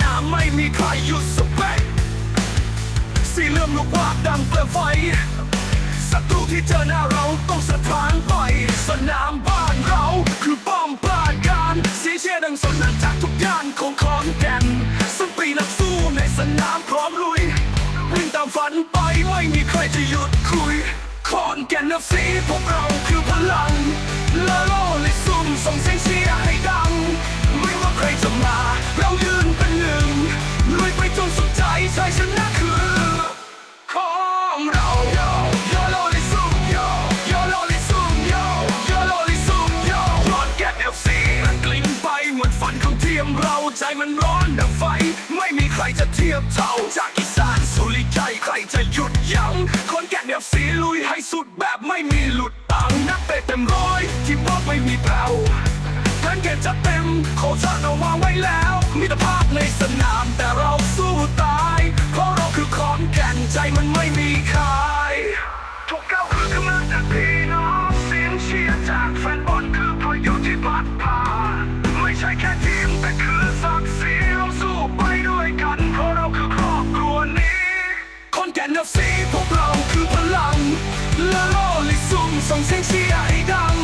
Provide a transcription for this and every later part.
นาไม่มีใครหยุดสเปกสีเหลื่อมลูกวาดดังเปลวไฟศัตรูที่เจอหน้าเราต้องสะท้านไปสนามบ้านเราคือป้อมปราการสีเชียร์ดังสนั่นจากทุกย่านของขอนแก่นสนปีนักสู้ในสนามพร้อมลุยวิ่งตามฝันไปไม่มีใครจะหยุดคุยขอนแก่นนับสีพวกเราคือพลัง ชัยชนะคือของเราโยโยโลลิซุมโยโยโลลิซุมโยโยโลลิซุมโยรอนแกเอฟซีมันกลิ้งไปเหมือนฝันของเทียมเราใจมันร้อนดังไฟ ไม่มีใครจะเทียบเท่าจากอีสานสุริใจใครจะหยุดยั้งคนแกเอฟซีลุยให้สุดแบบไม่มีหลุดตังนักเตะเต็มร้อยทีมบอลไม่มีแผ่วแผนเกมจะเต็มโคชาเราวา แก่นนับสีพวกเราคือพลังละโลลิซุ่มส่งเสียงเชียร์ให้ดัง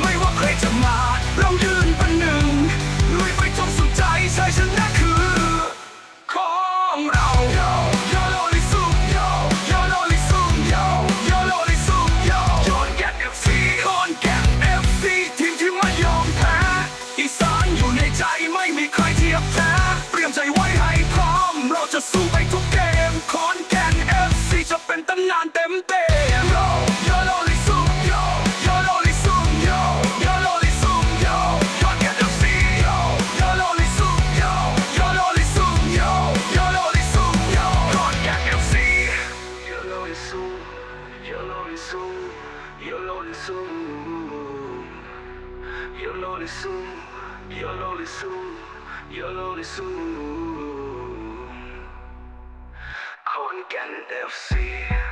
ไม่ว่าใครจะมา เรายืนเป็นหนึ่งลุยไปจนสุดใจชัยชนะคือ ของเราโยโยโลลิซุ่มโยโยโลลิซุ่มโยโยโลลิซุ่มโยโยนแก่นเอฟซีคนแก่นเอฟซีทีมที่ไม่ยอมแพ้อีสานอยู่ในใจไม่มีใครเทียบแท้เตรียมใจไว้ให้พร้อม เราจะสู้ไปทุก soon, you'll know it soon, you'll know it soon. You'll know it soon, you'll know it soon, you'll know soon. Corn Gang FC.